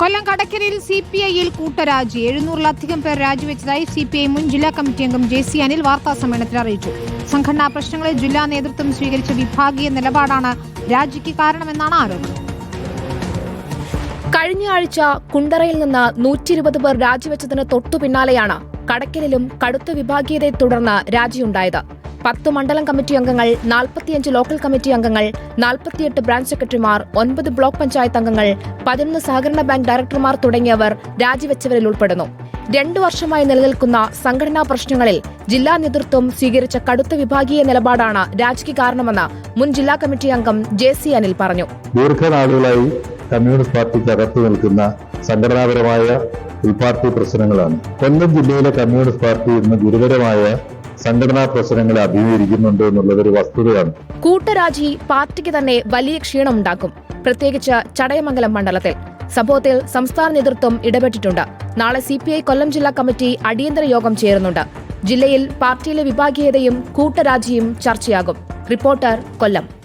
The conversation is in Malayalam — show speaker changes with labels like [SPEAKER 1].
[SPEAKER 1] കൊല്ലം കടക്കരയിൽ സി പി ഐയിൽ കൂട്ടരാജി. എഴുന്നൂറിലധികം പേർ രാജിവെച്ചതായി സി പി ഐ മുൻ ജില്ലാ കമ്മിറ്റി അംഗം ജെ സി അനിൽ വാർത്താ സമ്മേളനത്തിൽ അറിയിച്ചു. സംഘടനാ പ്രശ്നങ്ങളിൽ ജില്ലാ നേതൃത്വം സ്വീകരിച്ച വിഭാഗീയ നിലപാടാണ് രാജിക്ക് കാരണമെന്നാണ് ആരോപണം.
[SPEAKER 2] കഴിഞ്ഞ ആഴ്ച കുണ്ടറയിൽ നിന്ന് നൂറ്റി ഇരുപത് പേർ രാജിവെച്ചതിന് തൊട്ടുപിന്നാലെയാണ് കടക്കലിലും കടുത്ത വിഭാഗീയതയെ തുടർന്ന് രാജിയുണ്ടായത്. പത്ത് മണ്ഡലം കമ്മിറ്റി അംഗങ്ങൾ നാൽപ്പത്തിയഞ്ച് ലോക്കൽ കമ്മിറ്റി അംഗങ്ങൾ നാൽപ്പത്തിയെട്ട് ബ്രാഞ്ച് സെക്രട്ടറിമാർ ഒൻപത് ബ്ലോക്ക് പഞ്ചായത്ത് അംഗങ്ങൾ പതിനൊന്ന് സഹകരണ ബാങ്ക് ഡയറക്ടർമാർ തുടങ്ങിയവർ രാജിവെച്ചവരിൽ ഉൾപ്പെടുന്നു. രണ്ടു വർഷമായി നിലനിൽക്കുന്ന സംഘടനാ പ്രശ്നങ്ങളിൽ ജില്ലാ നേതൃത്വം സ്വീകരിച്ച കടുത്ത വിഭാഗീയ നിലപാടാണ് രാജിക്ക് കാരണമെന്ന് മുൻ ജില്ലാ കമ്മിറ്റി അംഗം ജെ സി അനിൽ പറഞ്ഞു.
[SPEAKER 3] ദീർഘനാളുകളായി കമ്മ്യൂണിസ്റ്റ് പാർട്ടിക്ക് അകത്തു നിൽക്കുന്ന സംഘടനാപരമായ ഉൾപാർട്ടി പ്രശ്നങ്ങളാണ്. കൊല്ലം ജില്ലയിലെ കമ്മ്യൂണിസ്റ്റ് പാർട്ടി ഇന്ന് ഗുരുതരമായ സംഘടനാ പ്രശ്നങ്ങളെ അഭിമുഖീകരിക്കുന്നുണ്ട് എന്നുള്ളത് ഒരു വസ്തുതയാണ്.
[SPEAKER 2] കൂട്ടരാജി പാർട്ടിക്ക് തന്നെ വലിയ ക്ഷീണമുണ്ടാക്കും. പ്രത്യേകിച്ച് ചടയമംഗലം മണ്ഡലത്തിൽ. സംഭവത്തിൽ സംസ്ഥാന നേതൃത്വം ഇടപെട്ടിട്ടുണ്ട്. നാളെ സി പി ഐ കൊല്ലം ജില്ലാ കമ്മിറ്റി അടിയന്തര യോഗം ചേരുന്നുണ്ട്. ജില്ലയിൽ പാർട്ടിയിലെ വിഭാഗീയതയും കൂട്ടരാജിയും ചർച്ചയാകും. റിപ്പോർട്ടർ കൊല്ലം.